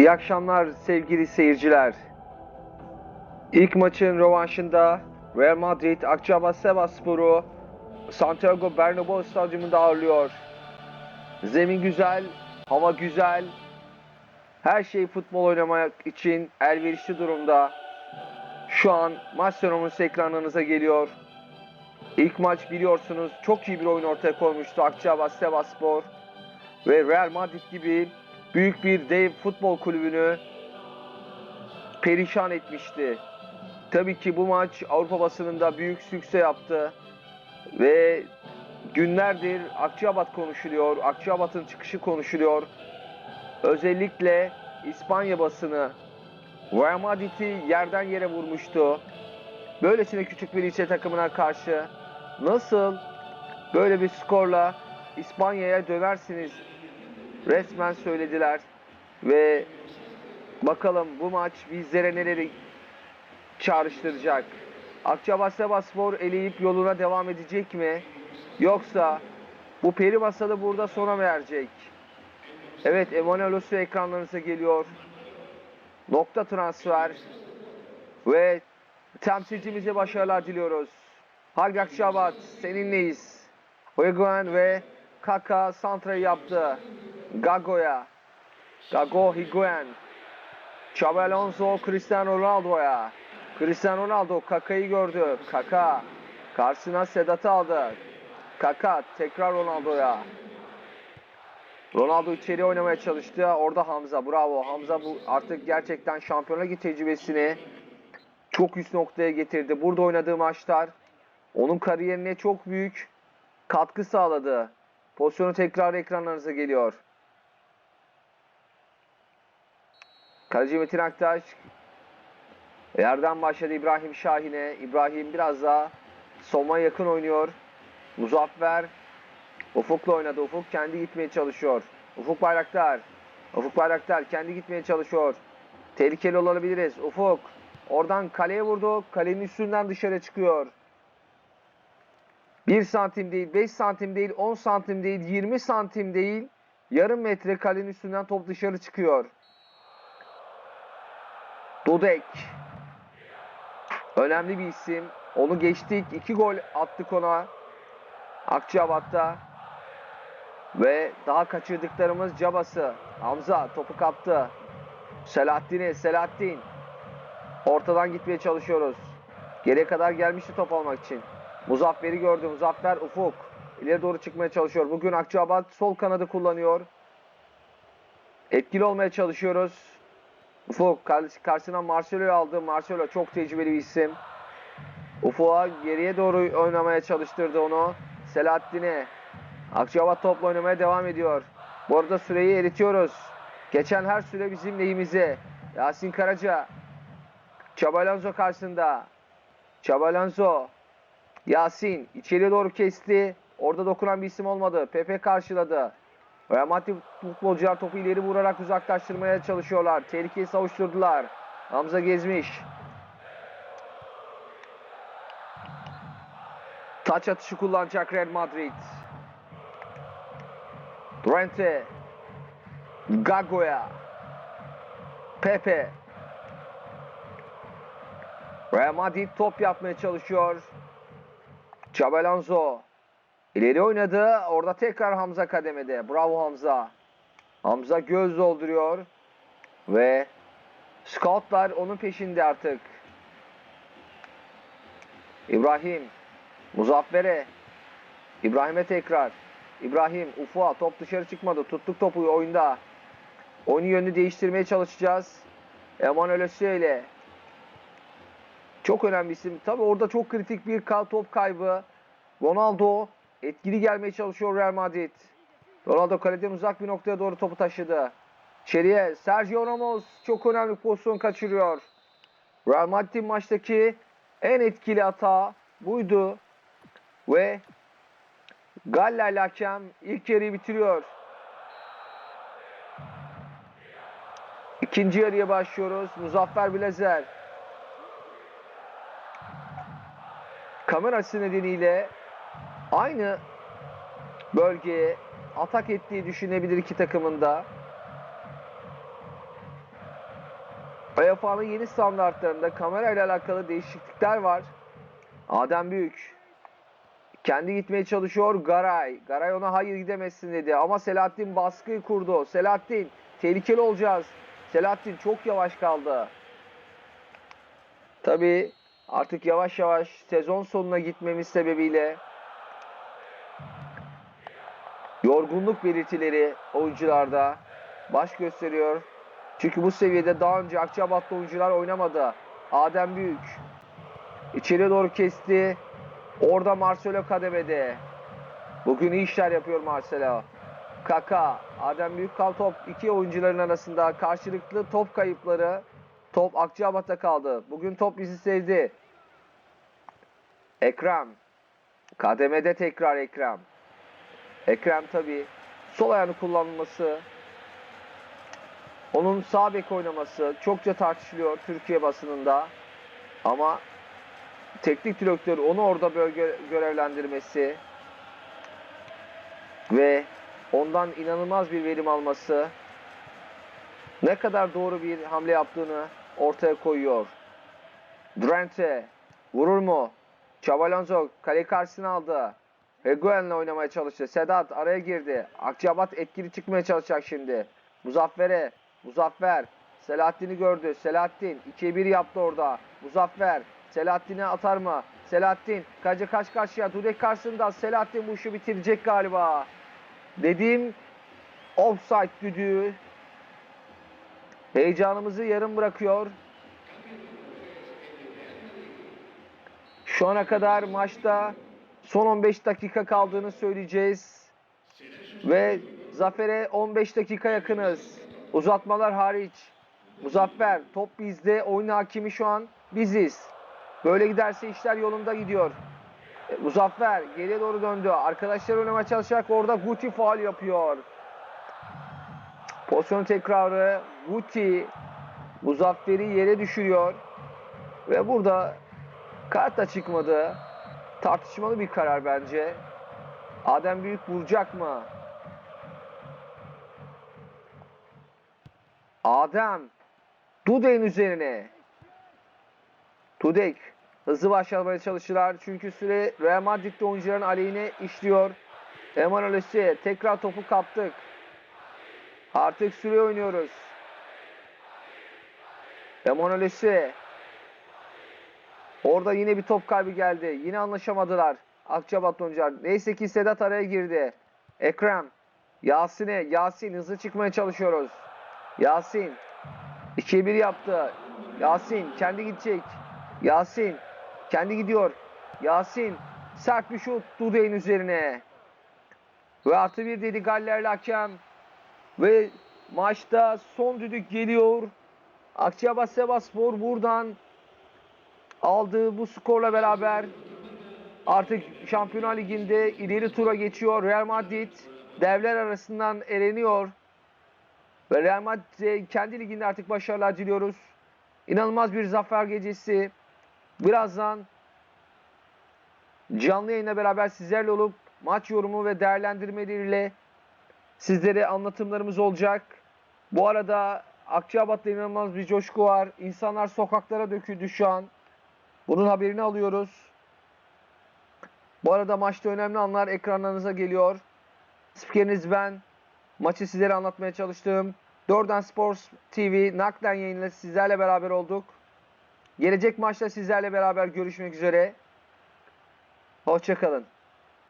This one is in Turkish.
İyi akşamlar sevgili seyirciler. İlk maçın rövanşında Real Madrid Akçabat Sevaspor'u Santiago Bernabéu stadyumunda ağırlıyor. Zemin güzel, hava güzel. Her şey futbol oynamak için elverişli durumda. Şu an maç sonrası ekranlarınıza geliyor. İlk maç biliyorsunuz çok iyi bir oyun ortaya koymuştu Akçabat Sevaspor ve Real Madrid gibi büyük bir dev futbol kulübünü perişan etmişti. Tabii ki bu maç Avrupa basınında büyük sükse yaptı ve günlerdir Akçabat konuşuluyor, Akçabat'ın çıkışı konuşuluyor. Özellikle İspanya basını Real Madrid'i yerden yere vurmuştu. Böylesine küçük bir ilçe takımına karşı nasıl böyle bir skorla İspanya'ya dönersiniz resmen söylediler ve bakalım bu maç bizlere neleri çağrıştıracak. Akçabat Sevaspor eleyip yoluna devam edecek mi? Yoksa bu peri masalı burada sona mı erecek? Evet Emanuel Osu ekranlarınıza geliyor. Nokta transfer ve temsilcimize başarılar diliyoruz. Halil Akçabat seninleyiz. Higuain ve Kaka santrayı yaptı. Gago'ya. Gago Higuain. Xabi Alonso Cristiano Ronaldo'ya. Cristiano Ronaldo Kaka'yı gördü. Kaka. Karşısına Sedat'ı aldı. Kaka tekrar Ronaldo'ya. Ronaldo içeri oynamaya çalıştı. Orada Hamza. Bravo. Hamza bu artık gerçekten Şampiyonlar tecrübesini çok üst noktaya getirdi. Burada oynadığı maçlar onun kariyerine çok büyük katkı sağladı. Pozisyonu tekrar ekranlarınıza geliyor. Kaleci Metin Aktaş yerden başladı İbrahim Şahin'e. İbrahim biraz daha soma yakın oynuyor. Muzaffer Ufuk'la oynadı. Ufuk kendi gitmeye çalışıyor. Ufuk Bayraktar. Ufuk Bayraktar kendi gitmeye çalışıyor. Tehlikeli olabiliriz. Ufuk oradan kaleye vurdu. Kalenin üstünden dışarı çıkıyor. 1 santim değil, 5 santim değil, 10 santim değil, 20 santim değil. Yarım metre kalenin üstünden top dışarı çıkıyor. Dudek. Önemli bir isim. Onu geçtik. 2 gol attık ona. Akçabat'ta. Ve daha kaçırdıklarımız cabası. Hamza topu kaptı. Selahattin'i, Selahattin. Ortadan gitmeye çalışıyoruz. Geriye kadar gelmişti top almak için. Muzaffer'i gördü. Muzaffer Ufuk. İleri doğru çıkmaya çalışıyor. Bugün Akçabat sol kanadı kullanıyor. Etkili olmaya çalışıyoruz. Ufuk kar- karşısına Marcelo'yu aldı. Marcelo çok tecrübeli bir isim. Ufuk'a geriye doğru oynamaya çalıştırdı onu. Selahattin'e. Akçabat topla oynamaya devam ediyor. Bu arada süreyi eritiyoruz. Geçen her süre bizim lehimize. Yasin Karaca. Çabalanzo karşısında. Çabalanzo. Yasin içeri doğru kesti. Orada dokunan bir isim olmadı. Pepe karşıladı. Real Madrid futbolcular topu ileri vurarak uzaklaştırmaya çalışıyorlar. Tehlikeyi savuşturdular. Hamza gezmiş. Taç atışı kullanacak Real Madrid. Durante. Gago'ya. Pepe. Real Madrid top yapmaya çalışıyor. Xabi Alonso ileri oynadı. Orada tekrar Hamza kademede. Bravo Hamza. Hamza göz dolduruyor. Ve scoutlar onun peşinde artık. İbrahim. Muzaffer'e. İbrahim'e tekrar. İbrahim Ufa top dışarı çıkmadı. Tuttuk topu oyunda. Oyun yönünü değiştirmeye çalışacağız. Emanuel ile. Çok önemli isim. Tabi orada çok kritik bir top kaybı. Ronaldo etkili gelmeye çalışıyor Real Madrid. Ronaldo kaleden uzak bir noktaya doğru topu taşıdı. İçeriye Sergio Ramos çok önemli pozisyon kaçırıyor. Real Madrid maçtaki en etkili hata buydu. Ve Galler hakem ilk yarıyı bitiriyor. İkinci yarıya başlıyoruz. Muzaffer Bilezer. kamerası nedeniyle aynı bölgeye atak ettiği düşünebilir iki takımında. UEFA'nın yeni standartlarında kamera ile alakalı değişiklikler var. Adem Büyük kendi gitmeye çalışıyor Garay. Garay ona hayır gidemezsin dedi ama Selahattin baskıyı kurdu. Selahattin tehlikeli olacağız. Selahattin çok yavaş kaldı. Tabii artık yavaş yavaş sezon sonuna gitmemiz sebebiyle yorgunluk belirtileri oyuncularda baş gösteriyor. Çünkü bu seviyede daha önce Akçabat'ta oyuncular oynamadı. Adem Büyük içeri doğru kesti. Orada Marcelo kademede. Bugün iyi işler yapıyor Marcelo. Kaka, Adem Büyükkal top iki oyuncuların arasında karşılıklı top kayıpları. Top Akçabat'ta kaldı. Bugün top bizi sevdi. Ekrem. Kademede tekrar Ekrem. Ekrem tabi sol ayağını kullanması, onun sağ bek oynaması çokça tartışılıyor Türkiye basınında. Ama teknik direktör onu orada bölge görevlendirmesi ve ondan inanılmaz bir verim alması ne kadar doğru bir hamle yaptığını ortaya koyuyor. Drente vurur mu? Çabalonzo kale karşısına aldı. Heguen'le oynamaya çalıştı. Sedat araya girdi. Akçabat etkili çıkmaya çalışacak şimdi. Muzaffer'e. Muzaffer. Selahattin'i gördü. Selahattin 2'ye 1 yaptı orada. Muzaffer. Selahattin'e atar mı? Selahattin. Kaca kaç karşıya. Dudek karşısında. Selahattin bu işi bitirecek galiba. Dediğim offside düdüğü. Heyecanımızı yarım bırakıyor. Şu ana kadar maçta son 15 dakika kaldığını söyleyeceğiz. Ve zafere 15 dakika yakınız. Uzatmalar hariç. Muzaffer top bizde. Oyun hakimi şu an biziz. Böyle giderse işler yolunda gidiyor. E, Muzaffer geriye doğru döndü. Arkadaşlar oynamaya çalışarak orada Guti faal yapıyor. Pozisyon tekrarı. Guti Muzaffer'i yere düşürüyor. Ve burada kart da çıkmadı. Tartışmalı bir karar bence. Adem Büyük vuracak mı? Adem Dudek'in üzerine. Dudek hızlı başlamaya çalışırlar. Çünkü süre Real Madrid'de oyuncuların aleyhine işliyor. Emanuel Öse tekrar topu kaptık. Artık süre oynuyoruz. Emanuel Öse Orada yine bir top kaybı geldi. Yine anlaşamadılar. Akçabat oyuncular. Neyse ki Sedat araya girdi. Ekrem. Yasin'e. Yasin hızlı çıkmaya çalışıyoruz. Yasin. 2-1 yaptı. Yasin kendi gidecek. Yasin. Kendi gidiyor. Yasin. Sert bir şut Dudek'in üzerine. Ve artı bir dedi Galler'le hakem. Ve maçta son düdük geliyor. Akçabat Sevaspor buradan aldığı bu skorla beraber artık Şampiyonlar Ligi'nde ileri tura geçiyor. Real Madrid devler arasından eleniyor. Ve Real Madrid'e kendi liginde artık başarılar diliyoruz. İnanılmaz bir zafer gecesi. Birazdan canlı yayına beraber sizlerle olup maç yorumu ve değerlendirmeleriyle sizlere anlatımlarımız olacak. Bu arada Akçabat'ta inanılmaz bir coşku var. İnsanlar sokaklara döküldü şu an. Bunun haberini alıyoruz. Bu arada maçta önemli anlar ekranlarınıza geliyor. Spikeriniz ben. Maçı sizlere anlatmaya çalıştığım Dörden Sports TV naklen yayınla sizlerle beraber olduk. Gelecek maçta sizlerle beraber görüşmek üzere. Hoşçakalın.